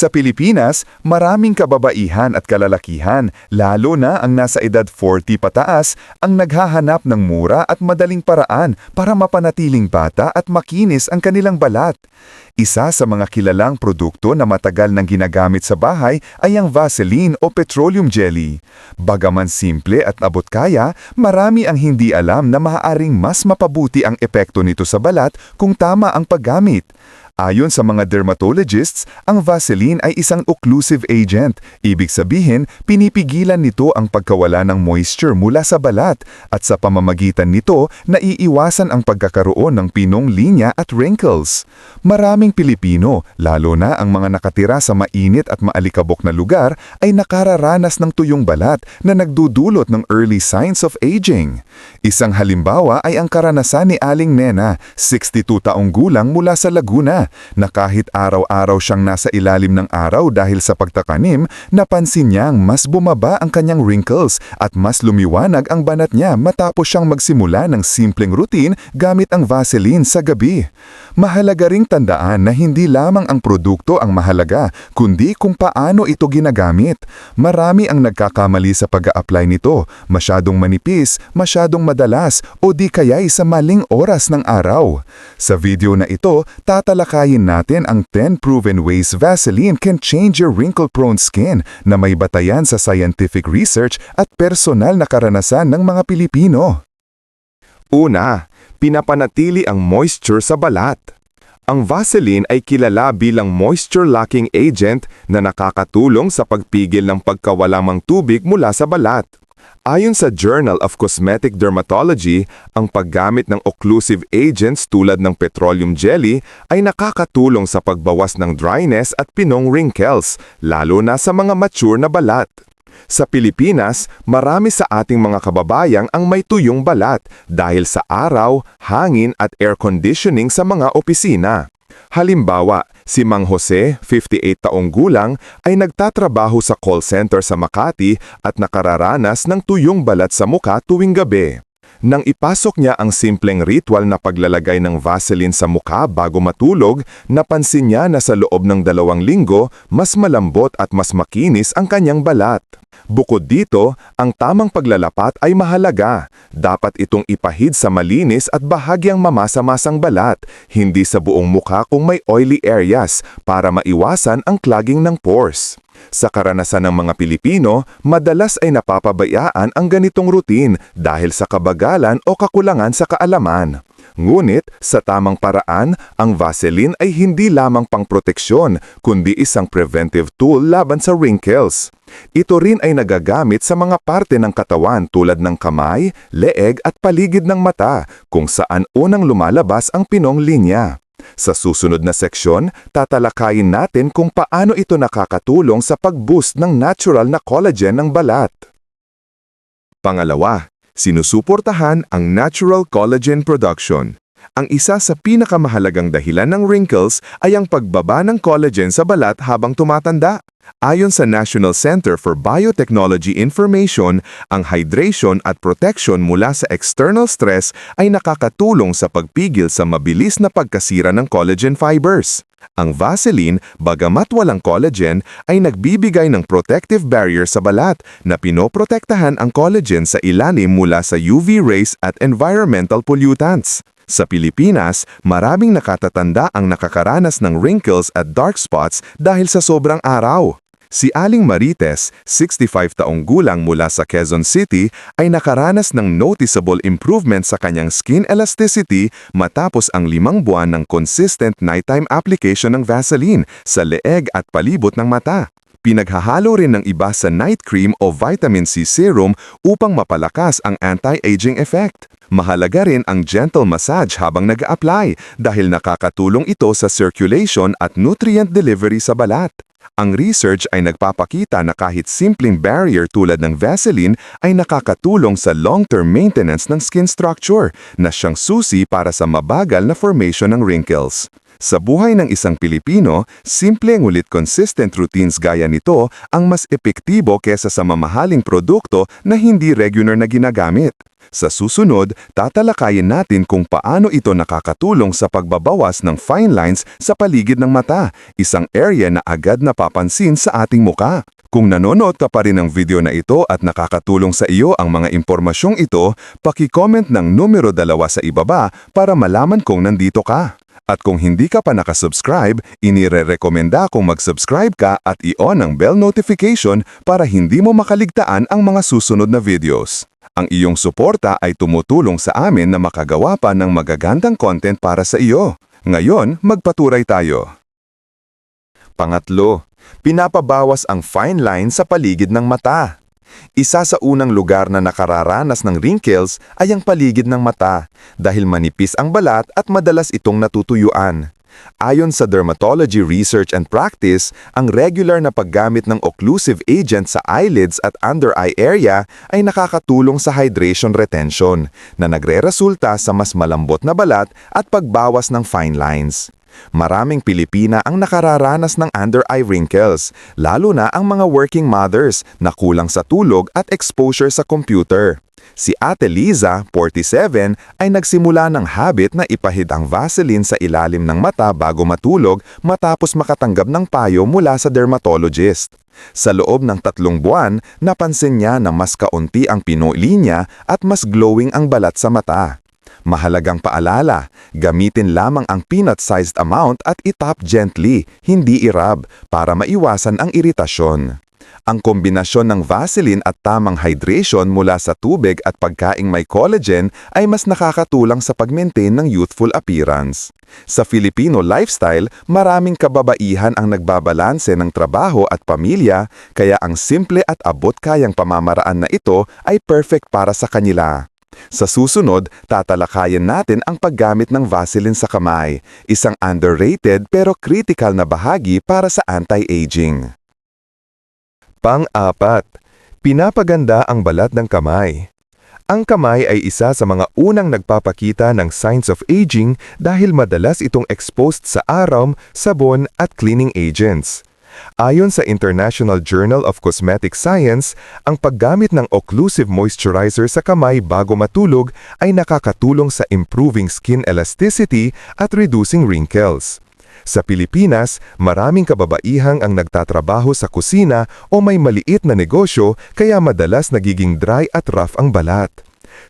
Sa Pilipinas, maraming kababaihan at kalalakihan, lalo na ang nasa edad 40 pataas, ang naghahanap ng mura at madaling paraan para mapanatiling bata at makinis ang kanilang balat. Isa sa mga kilalang produkto na matagal nang ginagamit sa bahay ay ang Vaseline o petroleum jelly. Bagaman simple at abot kaya, marami ang hindi alam na maaaring mas mapabuti ang epekto nito sa balat kung tama ang paggamit. Ayon sa mga dermatologists, ang Vaseline ay isang occlusive agent. Ibig sabihin, pinipigilan nito ang pagkawala ng moisture mula sa balat at sa pamamagitan nito, naiiwasan ang pagkakaroon ng pinong linya at wrinkles. Maraming Pilipino, lalo na ang mga nakatira sa mainit at maalikabok na lugar, ay nakararanas ng tuyong balat na nagdudulot ng early signs of aging. Isang halimbawa ay ang karanasan ni Aling Nena, 62 taong gulang mula sa Laguna, na kahit araw-araw siyang nasa ilalim ng araw dahil sa pagtakanim, napansin niyang mas bumaba ang kanyang wrinkles at mas lumiwanag ang banat niya matapos siyang magsimula ng simpleng routine gamit ang Vaseline sa gabi. Mahalaga ring tandaan na hindi lamang ang produkto ang mahalaga, kundi kung paano ito ginagamit. Marami ang nagkakamali sa pag-a-apply nito, masyadong manipis, masyadong madalas, o di kaya'y sa maling oras ng araw. Sa video na ito, tatalakayin natin ang 10 proven ways Vaseline can change your wrinkle-prone skin na may batayan sa scientific research at personal na karanasan ng mga Pilipino. Una, pinapanatili ang moisture sa balat. Ang Vaseline ay kilala bilang moisture-locking agent na nakakatulong sa pagpigil ng pagkawalamang tubig mula sa balat. Ayon sa Journal of Cosmetic Dermatology, ang paggamit ng occlusive agents tulad ng petroleum jelly ay nakakatulong sa pagbawas ng dryness at pinong wrinkles, lalo na sa mga mature na balat. Sa Pilipinas, marami sa ating mga kababayang ang may tuyong balat dahil sa araw, hangin at air conditioning sa mga opisina. Halimbawa, si Mang Jose, 58 taong gulang, ay nagtatrabaho sa call center sa Makati at nakararanas ng tuyong balat sa muka tuwing gabi. Nang ipasok niya ang simpleng ritual na paglalagay ng Vaseline sa mukha bago matulog, napansin niya na sa loob ng dalawang linggo, mas malambot at mas makinis ang kanyang balat. Bukod dito, ang tamang paglalapat ay mahalaga. Dapat itong ipahid sa malinis at bahagyang mamasa-masang balat, hindi sa buong mukha kung may oily areas para maiwasan ang clogging ng pores. Sa karanasan ng mga Pilipino, madalas ay napapabayaan ang ganitong routine dahil sa kabagalan o kakulangan sa kaalaman. Ngunit, sa tamang paraan, ang Vaseline ay hindi lamang pang proteksyon, kundi isang preventive tool laban sa wrinkles. Ito rin ay nagagamit sa mga parte ng katawan tulad ng kamay, leeg at paligid ng mata, kung saan unang lumalabas ang pinong linya. Sa susunod na seksyon, tatalakayin natin kung paano ito nakakatulong sa pag-boost ng natural na collagen ng balat. Pangalawa, sinusuportahan ang natural collagen production. Ang isa sa pinakamahalagang dahilan ng wrinkles ay ang pagbaba ng collagen sa balat habang tumatanda. Ayon sa National Center for Biotechnology Information, ang hydration at protection mula sa external stress ay nakakatulong sa pagpigil sa mabilis na pagkasira ng collagen fibers. Ang Vaseline, bagamat walang collagen, ay nagbibigay ng protective barrier sa balat na pinoprotektahan ang collagen sa ilalim mula sa UV rays at environmental pollutants. Sa Pilipinas, maraming nakatatanda ang nakakaranas ng wrinkles at dark spots dahil sa sobrang araw. Si Aling Marites, 65 taong gulang mula sa Quezon City, ay nakaranas ng noticeable improvement sa kanyang skin elasticity matapos ang limang buwan ng consistent nighttime application ng Vaseline sa leeg at palibot ng mata. Pinaghahalo rin ng iba sa night cream o vitamin C serum upang mapalakas ang anti-aging effect. Mahalaga rin ang gentle massage habang nag apply dahil nakakatulong ito sa circulation at nutrient delivery sa balat. Ang research ay nagpapakita na kahit simpleng barrier tulad ng Vaseline ay nakakatulong sa long-term maintenance ng skin structure na siyang susi para sa mabagal na formation ng wrinkles. Sa buhay ng isang Pilipino, simple ngulit consistent routines gaya nito ang mas epektibo kesa sa mamahaling produkto na hindi regular na ginagamit. Sa susunod, tatalakayin natin kung paano ito nakakatulong sa pagbabawas ng fine lines sa paligid ng mata, isang area na agad napapansin sa ating muka. Kung nanonood ka pa rin ng video na ito at nakakatulong sa iyo ang mga impormasyong ito, paki-comment ng numero dalawa sa ibaba para malaman kung nandito ka. At kung hindi ka pa nakasubscribe, inire-rekomenda kung mag-subscribe ka at i-on ang bell notification para hindi mo makaligtaan ang mga susunod na videos. Ang iyong suporta ay tumutulong sa amin na makagawa pa ng magagandang content para sa iyo. Ngayon, magpaturay tayo. Pangatlo, pinapabawas ang fine line sa paligid ng mata. Isa sa unang lugar na nakararanas ng wrinkles ay ang paligid ng mata dahil manipis ang balat at madalas itong natutuyuan. Ayon sa dermatology research and practice, ang regular na paggamit ng occlusive agent sa eyelids at under eye area ay nakakatulong sa hydration retention na nagre-resulta sa mas malambot na balat at pagbawas ng fine lines. Maraming Pilipina ang nakararanas ng under-eye wrinkles, lalo na ang mga working mothers na kulang sa tulog at exposure sa computer. Si Ate Liza, 47, ay nagsimula ng habit na ipahid ang Vaseline sa ilalim ng mata bago matulog matapos makatanggap ng payo mula sa dermatologist. Sa loob ng tatlong buwan, napansin niya na mas kaunti ang pinuli niya at mas glowing ang balat sa mata. Mahalagang paalala, gamitin lamang ang peanut-sized amount at itap gently, hindi irab, para maiwasan ang iritasyon. Ang kombinasyon ng Vaseline at tamang hydration mula sa tubig at pagkaing may collagen ay mas nakakatulang sa pag-maintain ng youthful appearance. Sa Filipino lifestyle, maraming kababaihan ang nagbabalanse ng trabaho at pamilya, kaya ang simple at abot-kayang pamamaraan na ito ay perfect para sa kanila. Sa susunod, tatalakayan natin ang paggamit ng Vaseline sa kamay, isang underrated pero critical na bahagi para sa anti-aging. Pang-apat, pinapaganda ang balat ng kamay. Ang kamay ay isa sa mga unang nagpapakita ng signs of aging dahil madalas itong exposed sa araw, sabon at cleaning agents. Ayon sa International Journal of Cosmetic Science, ang paggamit ng occlusive moisturizer sa kamay bago matulog ay nakakatulong sa improving skin elasticity at reducing wrinkles. Sa Pilipinas, maraming kababaihang ang nagtatrabaho sa kusina o may maliit na negosyo kaya madalas nagiging dry at rough ang balat.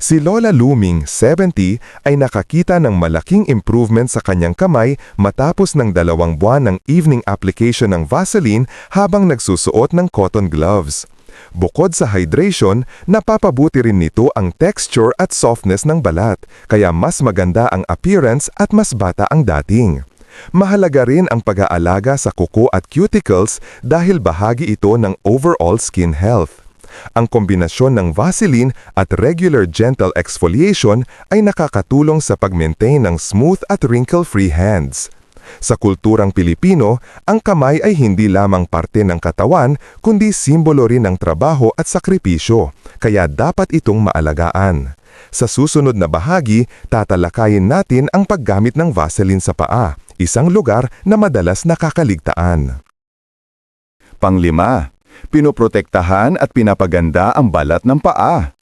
Si Lola Luming, 70, ay nakakita ng malaking improvement sa kanyang kamay matapos ng dalawang buwan ng evening application ng Vaseline habang nagsusuot ng cotton gloves. Bukod sa hydration, napapabuti rin nito ang texture at softness ng balat, kaya mas maganda ang appearance at mas bata ang dating. Mahalaga rin ang pag-aalaga sa kuko at cuticles dahil bahagi ito ng overall skin health. Ang kombinasyon ng Vaseline at regular gentle exfoliation ay nakakatulong sa pag-maintain ng smooth at wrinkle-free hands. Sa kulturang Pilipino, ang kamay ay hindi lamang parte ng katawan kundi simbolo rin ng trabaho at sakripisyo, kaya dapat itong maalagaan. Sa susunod na bahagi, tatalakayin natin ang paggamit ng Vaseline sa paa, isang lugar na madalas nakakaligtaan. Panglima, pinoprotektahan at pinapaganda ang balat ng paa.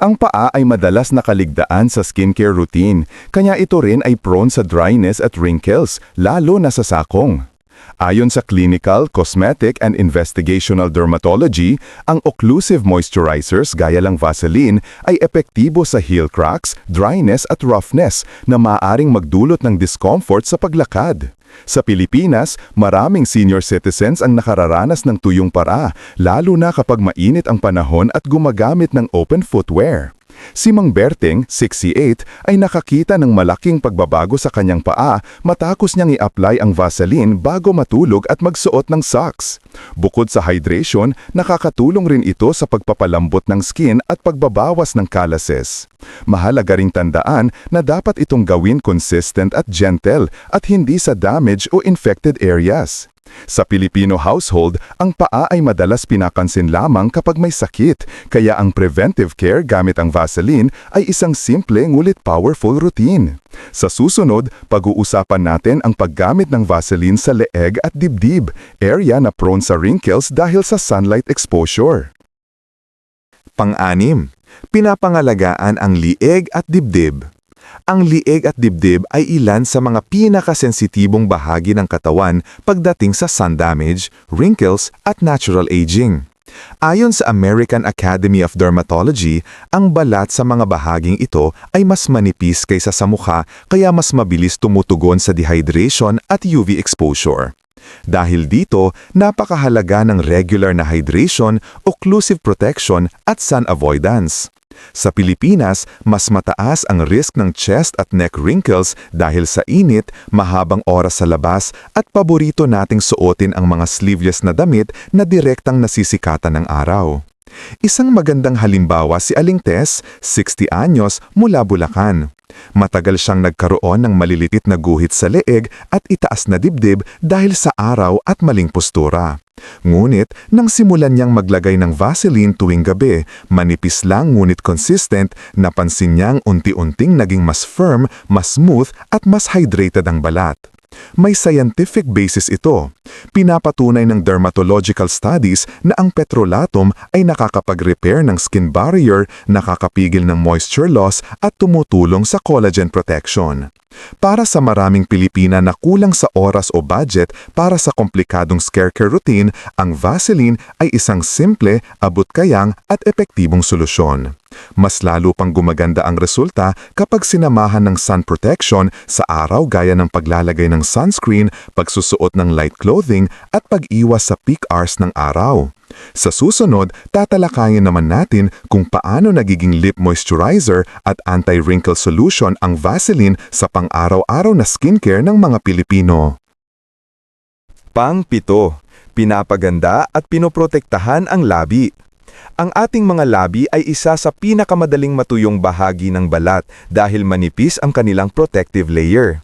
Ang paa ay madalas nakaligdaan sa skincare routine, kaya ito rin ay prone sa dryness at wrinkles, lalo na sa sakong. Ayon sa clinical, cosmetic, and investigational dermatology, ang occlusive moisturizers gaya lang Vaseline ay epektibo sa heel cracks, dryness at roughness na maaaring magdulot ng discomfort sa paglakad. Sa Pilipinas, maraming senior citizens ang nakararanas ng tuyong para, lalo na kapag mainit ang panahon at gumagamit ng open footwear. Si Mang Berting, 68, ay nakakita ng malaking pagbabago sa kanyang paa matapos niyang i-apply ang Vaseline bago matulog at magsuot ng socks. Bukod sa hydration, nakakatulong rin ito sa pagpapalambot ng skin at pagbabawas ng calluses. Mahalaga ring tandaan na dapat itong gawin consistent at gentle at hindi sa damage o infected areas. Sa Filipino household, ang paa ay madalas pinapansin lamang kapag may sakit, kaya ang preventive care gamit ang Vaseline ay isang simple ngulit powerful routine. Sa susunod, pag-uusapan natin ang paggamit ng Vaseline sa leeg at dibdib, area na prone sa wrinkles dahil sa sunlight exposure. Pang-anim, pinapangalagaan ang lieg at dibdib. Ang lieg at dibdib ay ilan sa mga pinakasensitibong bahagi ng katawan pagdating sa sun damage, wrinkles at natural aging. Ayon sa American Academy of Dermatology, ang balat sa mga bahaging ito ay mas manipis kaysa sa mukha kaya mas mabilis tumutugon sa dehydration at UV exposure. Dahil dito, napakahalaga ng regular na hydration, occlusive protection at sun avoidance. Sa Pilipinas, mas mataas ang risk ng chest at neck wrinkles dahil sa init, mahabang oras sa labas at paborito nating suotin ang mga sleeveless na damit na direktang nasisikatan ng araw. Isang magandang halimbawa si Aling Tess, 60 anyos, mula Bulacan. Matagal siyang nagkaroon ng malilitit na guhit sa leeg at itaas na dibdib dahil sa araw at maling postura. Ngunit, nang simulan niyang maglagay ng Vaseline tuwing gabi, manipis lang ngunit consistent, napansin niyang unti-unting naging mas firm, mas smooth at mas hydrated ang balat. May scientific basis ito. Pinapatunay ng dermatological studies na ang petrolatum ay nakakapag-repair ng skin barrier, nakakapigil ng moisture loss at tumutulong sa collagen protection. Para sa maraming Pilipina na kulang sa oras o budget para sa komplikadong skincare routine, ang Vaseline ay isang simple, abot-kayang at epektibong solusyon. Mas lalo pang gumaganda ang resulta kapag sinamahan ng sun protection sa araw gaya ng paglalagay ng sunscreen, pagsusuot ng light clothing at pag-iwas sa peak hours ng araw. Sa susunod, tatalakayin naman natin kung paano nagiging lip moisturizer at anti-wrinkle solution ang Vaseline sa pang-araw-araw na skincare ng mga Pilipino. Pang-pito, pinapaganda at pinoprotektahan ang labi. Ang ating mga labi ay isa sa pinakamadaling matuyong bahagi ng balat dahil manipis ang kanilang protective layer.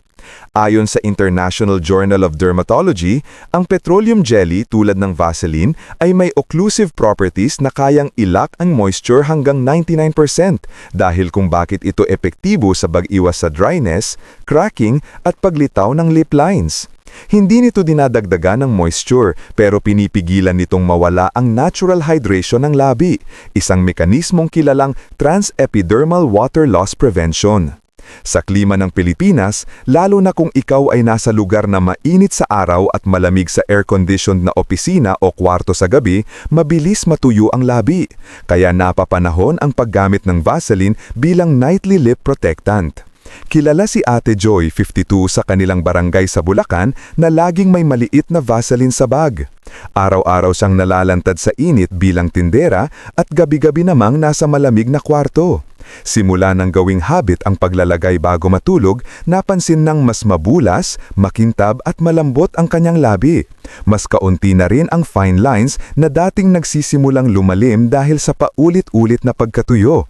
Ayon sa International Journal of Dermatology, ang petroleum jelly tulad ng Vaseline ay may occlusive properties na kayang ilak ang moisture hanggang 99% dahil kung bakit ito epektibo sa pag-iwas sa dryness, cracking at paglitaw ng lip lines. Hindi nito dinadagdagan ng moisture pero pinipigilan nitong mawala ang natural hydration ng labi, isang mekanismong kilalang transepidermal water loss prevention. Sa klima ng Pilipinas, lalo na kung ikaw ay nasa lugar na mainit sa araw at malamig sa air-conditioned na opisina o kwarto sa gabi, mabilis matuyo ang labi. Kaya napapanahon ang paggamit ng Vaseline bilang nightly lip protectant. Kilala si Ate Joy, 52, sa kanilang barangay sa Bulacan na laging may maliit na Vaseline sa bag. Araw-araw siyang nalalantad sa init bilang tindera at gabi-gabi namang nasa malamig na kwarto. Simula ng gawing habit ang paglalagay bago matulog, napansin ng mas mabulas, makintab at malambot ang kanyang labi. Mas kaunti na rin ang fine lines na dating nagsisimulang lumalim dahil sa paulit-ulit na pagkatuyo.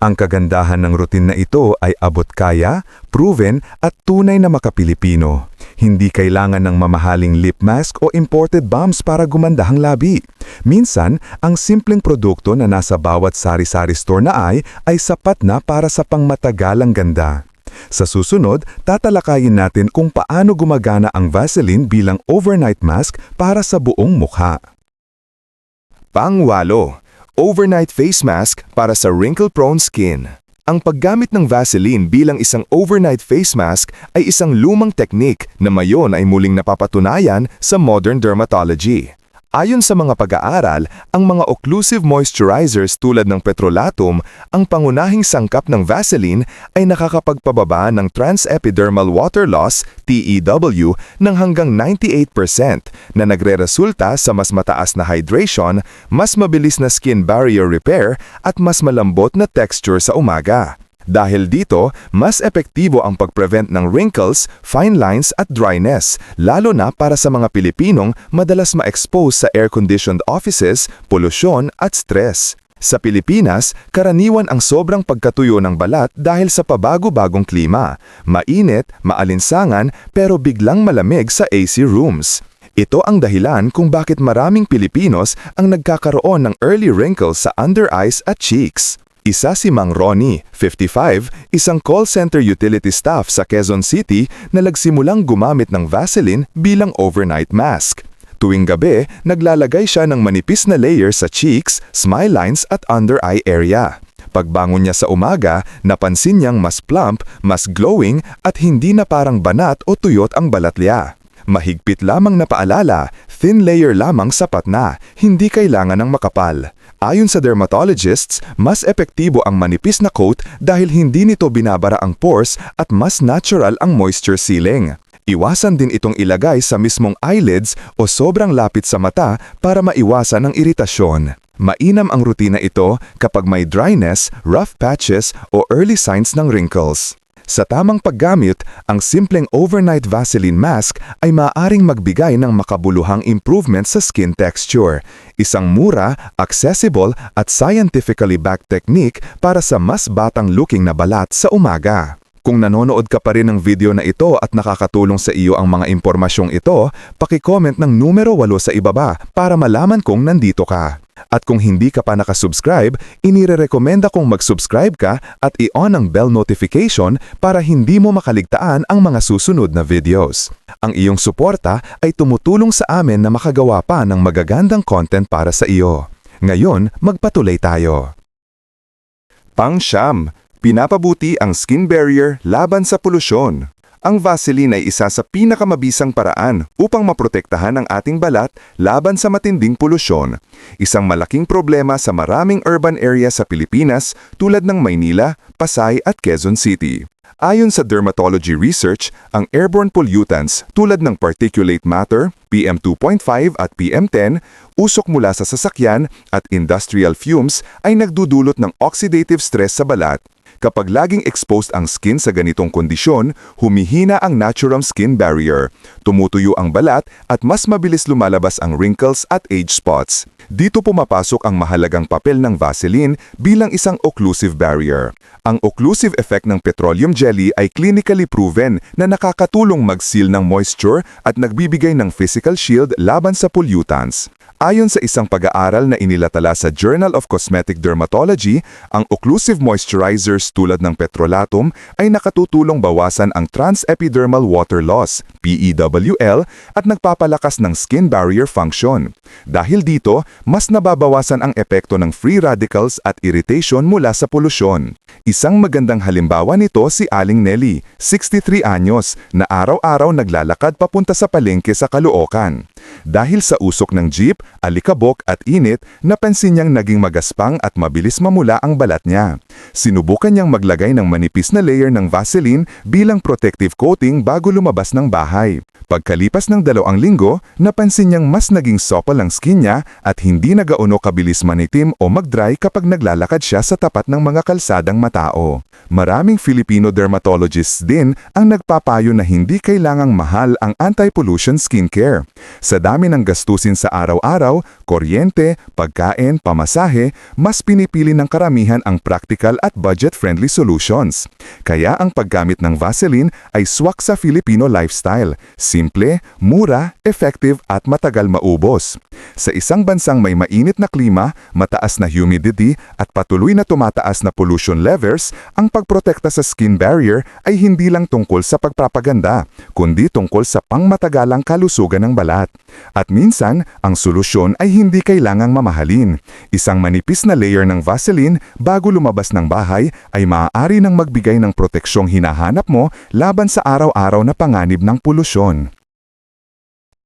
Ang kagandahan ng routine na ito ay abot kaya, proven at tunay na makapilipino. Hindi kailangan ng mamahaling lip mask o imported balms para gumanda ang labi. Minsan, ang simpleng produkto na nasa bawat sari-sari store na ay ay sapat na para sa pangmatagalang ganda. Sa susunod, tatalakayin natin kung paano gumagana ang Vaseline bilang overnight mask para sa buong mukha. Pangwalo, overnight face mask para sa wrinkle-prone skin. Ang paggamit ng Vaseline bilang isang overnight face mask ay isang lumang teknik na mayon ay muling napapatunayan sa modern dermatology. Ayon sa mga pag-aaral, ang mga occlusive moisturizers tulad ng petrolatum, ang pangunahing sangkap ng Vaseline ay nakakapagpababa ng transepidermal water loss, TEW, ng hanggang 98% na nagre-resulta sa mas mataas na hydration, mas mabilis na skin barrier repair at mas malambot na texture sa umaga. Dahil dito, mas epektibo ang pag-prevent ng wrinkles, fine lines at dryness, lalo na para sa mga Pilipinong madalas ma-expose sa air-conditioned offices, polusyon at stress. Sa Pilipinas, karaniwan ang sobrang pagkatuyo ng balat dahil sa pabago-bagong klima. Mainit, maalinsangan, pero biglang malamig sa AC rooms. Ito ang dahilan kung bakit maraming Pilipinos ang nagkakaroon ng early wrinkles sa under eyes at cheeks. Isa si Mang Ronnie, 55, isang call center utility staff sa Quezon City na nagsimulang gumamit ng Vaseline bilang overnight mask. Tuwing gabi, naglalagay siya ng manipis na layer sa cheeks, smile lines at under eye area. Pagbangon niya sa umaga, napansin niyang mas plump, mas glowing at hindi na parang banat o tuyot ang balat niya. Mahigpit lamang na paalala, thin layer lamang sapat na, hindi kailangan ng makapal. Ayon sa dermatologists, mas epektibo ang manipis na coat dahil hindi nito binabara ang pores at mas natural ang moisture sealing. Iwasan din itong ilagay sa mismong eyelids o sobrang lapit sa mata para maiwasan ang iritasyon. Mainam ang rutina ito kapag may dryness, rough patches o early signs ng wrinkles. Sa tamang paggamit, ang simpleng overnight Vaseline mask ay maaaring magbigay ng makabuluhang improvement sa skin texture. Isang mura, accessible at scientifically backed technique para sa mas batang looking na balat sa umaga. Kung nanonood ka pa rin ng video na ito at nakakatulong sa iyo ang mga impormasyong ito, paki-comment ng numero 8 sa ibaba para malaman kung nandito ka. At kung hindi ka pa nakasubscribe, inirerekomenda kong mag-subscribe ka at i-on ang bell notification para hindi mo makaligtaan ang mga susunod na videos. Ang iyong suporta ay tumutulong sa amin na makagawa pa ng magagandang content para sa iyo. Ngayon, magpatuloy tayo. Pangsyam, pinapabuti ang skin barrier laban sa polusyon. Ang Vaseline ay isa sa pinakamabisang paraan upang maprotektahan ang ating balat laban sa matinding polusyon. Isang malaking problema sa maraming urban area sa Pilipinas tulad ng Maynila, Pasay at Quezon City. Ayon sa dermatology research, ang airborne pollutants tulad ng particulate matter, PM2.5 at PM10, usok mula sa sasakyan at industrial fumes ay nagdudulot ng oxidative stress sa balat. Kapag laging exposed ang skin sa ganitong kondisyon, humihina ang natural skin barrier, tumutuyo ang balat at mas mabilis lumalabas ang wrinkles at age spots. Dito pumapasok ang mahalagang papel ng Vaseline bilang isang occlusive barrier. Ang occlusive effect ng petroleum jelly ay clinically proven na nakakatulong mag-seal ng moisture at nagbibigay ng physical shield laban sa pollutants. Ayon sa isang pag-aaral na inilatala sa Journal of Cosmetic Dermatology, ang occlusive moisturizers tulad ng petrolatum ay nakatutulong bawasan ang transepidermal water loss, PEWL, at nagpapalakas ng skin barrier function. Dahil dito, mas nababawasan ang epekto ng free radicals at irritation mula sa polusyon. Isang magandang halimbawa nito si Aling Nelly, 63 anyos, na araw-araw naglalakad papunta sa palengke sa Caloocan. Dahil sa usok ng jeep, alikabok at init, napansin niyang naging magaspang at mabilis mamula ang balat niya. Sinubukan niyang maglagay ng manipis na layer ng Vaseline bilang protective coating bago lumabas ng bahay. Pagkalipas ng dalawang linggo, napansin niyang mas naging supple ang skin niya at hindi nagauno kabilis manitim o mag-dry kapag naglalakad siya sa tapat ng mga kalsadang matao. Maraming Filipino dermatologists din ang nagpapayo na hindi kailangang mahal ang anti-pollution skincare. Sa dami ng gastusin sa araw-araw, kuryente, pagkain, pamasahe, mas pinipili ng karamihan ang practical at budget-friendly solutions. Kaya ang paggamit ng Vaseline ay swak sa Filipino lifestyle. Simple, mura, effective at matagal maubos. Sa isang bansang may mainit na klima, mataas na humidity at patuloy na tumataas na pollution levels, ang pagprotekta sa skin barrier ay hindi lang tungkol sa pagpapaganda, kundi tungkol sa pangmatagalang kalusugan ng balat. At minsan, ang solusyon ay hindi kailangang mamahalin. Isang manipis na layer ng Vaseline bago lumabas ng bahay ay maaari nang magbigay ng proteksyong hinahanap mo laban sa araw-araw na panganib ng polusyon.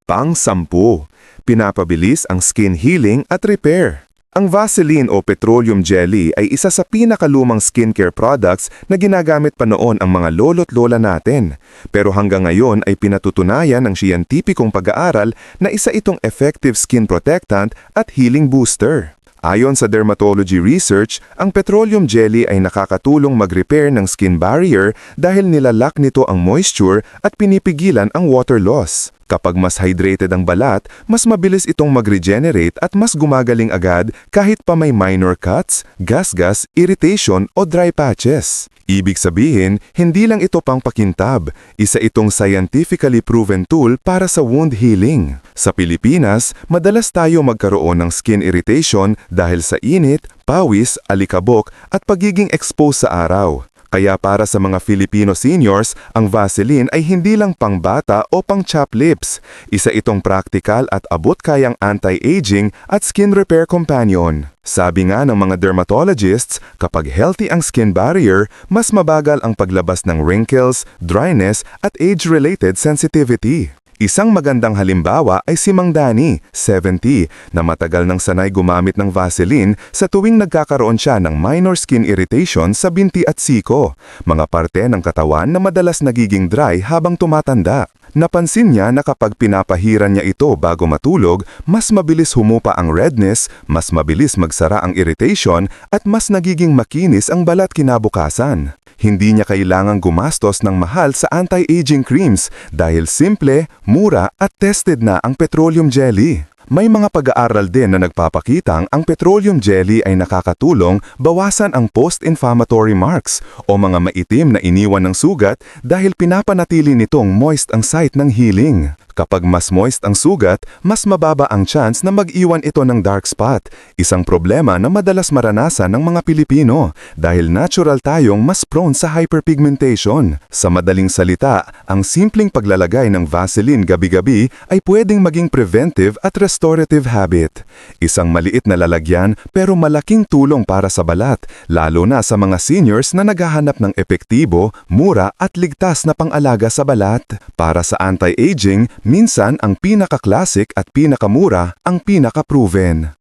Pang-sampu, pinapabilis ang skin healing at repair. Ang Vaseline o petroleum jelly ay isa sa pinakalumang skincare products na ginagamit pa noon ang mga lolo't lola natin. Pero hanggang ngayon ay pinatutunayan ng siyentipikong pag-aaral na isa itong effective skin protectant at healing booster. Ayon sa dermatology research, ang petroleum jelly ay nakakatulong mag-repair ng skin barrier dahil nilalak nito ang moisture at pinipigilan ang water loss. Kapag mas hydrated ang balat, mas mabilis itong mag-regenerate at mas gumagaling agad kahit pa may minor cuts, gas-gas, irritation o dry patches. Ibig sabihin, hindi lang ito pang pakintab, isa itong scientifically proven tool para sa wound healing. Sa Pilipinas, madalas tayo magkaroon ng skin irritation dahil sa init, pawis, alikabok at pagiging exposed sa araw. Kaya para sa mga Filipino seniors, ang Vaseline ay hindi lang pangbata o pang chap lips. Isa itong practical at abot-kayang anti-aging at skin repair companion. Sabi nga ng mga dermatologists, kapag healthy ang skin barrier, mas mabagal ang paglabas ng wrinkles, dryness at age-related sensitivity. Isang magandang halimbawa ay si Mang Dani, 70, na matagal nang sanay gumamit ng Vaseline sa tuwing nagkakaroon siya ng minor skin irritation sa binti at siko, mga parte ng katawan na madalas nagiging dry habang tumatanda. Napansin niya na kapag pinapahiran niya ito bago matulog, mas mabilis humupa ang redness, mas mabilis magsara ang irritation, at mas nagiging makinis ang balat kinabukasan. Hindi niya kailangang gumastos ng mahal sa anti-aging creams dahil simple, mura at tested na ang petroleum jelly. May mga pag-aaral din na nagpapakitang ang petroleum jelly ay nakakatulong bawasan ang post-inflammatory marks o mga maitim na iniwan ng sugat dahil pinapanatili nitong moist ang site ng healing. Kapag mas moist ang sugat, mas mababa ang chance na mag-iwan ito ng dark spot, isang problema na madalas maranasan ng mga Pilipino dahil natural tayong mas prone sa hyperpigmentation. Sa madaling salita, ang simpleng paglalagay ng Vaseline gabi-gabi ay pwedeng maging preventive at restorative habit. Isang maliit na lalagyan pero malaking tulong para sa balat, lalo na sa mga seniors na naghahanap ng epektibo, mura at ligtas na pang-alaga sa balat. Para sa anti-aging, minsan ang pinaka-classic at pinakamura ang pinaka-proven.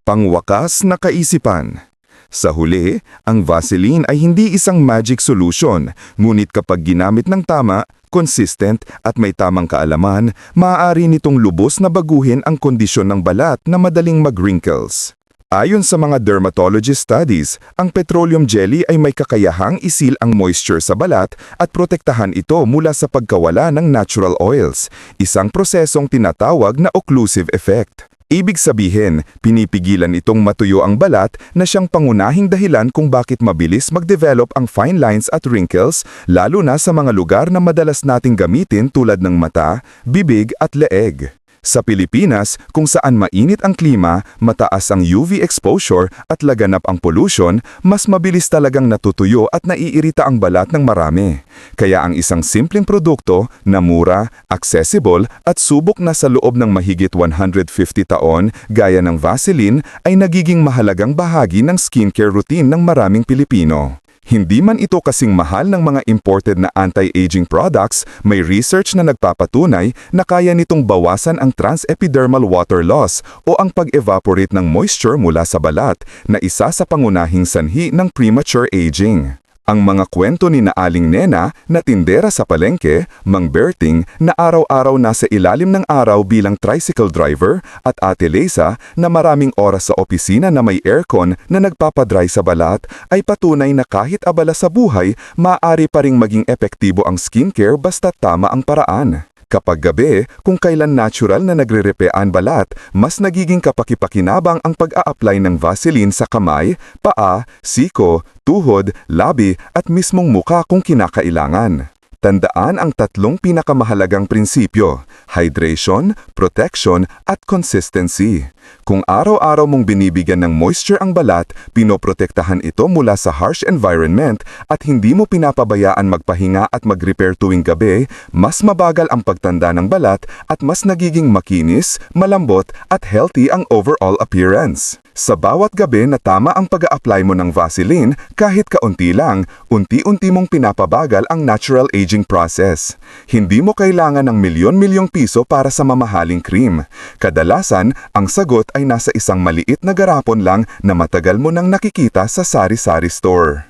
Pangwakas na kaisipan. Sa huli, ang Vaseline ay hindi isang magic solution, ngunit kapag ginamit ng tama, consistent at may tamang kaalaman, maaari nitong lubos na baguhin ang kondisyon ng balat na madaling mag-wrinkles. Ayon sa mga dermatology studies, ang petroleum jelly ay may kakayahang isil ang moisture sa balat at protektahan ito mula sa pagkawala ng natural oils, isang prosesong tinatawag na occlusive effect. Ibig sabihin, pinipigilan itong matuyo ang balat na siyang pangunahing dahilan kung bakit mabilis mag-develop ang fine lines at wrinkles, lalo na sa mga lugar na madalas nating gamitin tulad ng mata, bibig at leeg. Sa Pilipinas, kung saan mainit ang klima, mataas ang UV exposure at laganap ang pollution, mas mabilis talagang natutuyo at naiirita ang balat ng marami. Kaya ang isang simpleng produkto na mura, accessible at subok na sa loob ng mahigit 150 taon gaya ng Vaseline ay nagiging mahalagang bahagi ng skincare routine ng maraming Pilipino. Hindi man ito kasing mahal ng mga imported na anti-aging products, may research na nagpapatunay na kaya nitong bawasan ang transepidermal water loss o ang pag-evaporate ng moisture mula sa balat na isa sa pangunahing sanhi ng premature aging. Ang mga kwento ni na Aling Nena na tindera sa palengke, Mang Berting na araw-araw nasa ilalim ng araw bilang tricycle driver at Ate Lesa na maraming oras sa opisina na may aircon na nagpapadry sa balat ay patunay na kahit abala sa buhay, maaari pa ring maging epektibo ang skincare basta tama ang paraan. Kapag gabi, kung kailan natural na nagre-repe ang balat, mas nagiging kapakipakinabang ang pag-a-apply ng Vaseline sa kamay, paa, siko, tuhod, labi at mismong muka kung kinakailangan. Tandaan ang tatlong pinakamahalagang prinsipyo, hydration, protection, at consistency. Kung araw-araw mong binibigyan ng moisture ang balat, pinoprotektahan ito mula sa harsh environment at hindi mo pinapabayaan magpahinga at mag-repair tuwing gabi, mas mabagal ang pagtanda ng balat at mas nagiging makinis, malambot at healthy ang overall appearance. Sa bawat gabi na tama ang pag apply mo ng Vaseline, kahit kaunti lang, unti-unti mong pinapabagal ang natural aging process. Hindi mo kailangan ng milyon-milyong piso para sa mamahaling cream. Kadalasan, ang sagot ay nasa isang maliit na garapon lang na matagal mo nang nakikita sa sari-sari store.